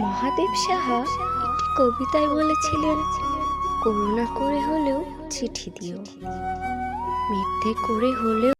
মহাদেব সাহা একটি কবিতায় বলেছিলেন করুণা করে হলেও চিঠি দিও। মিথ্যে করে হলেও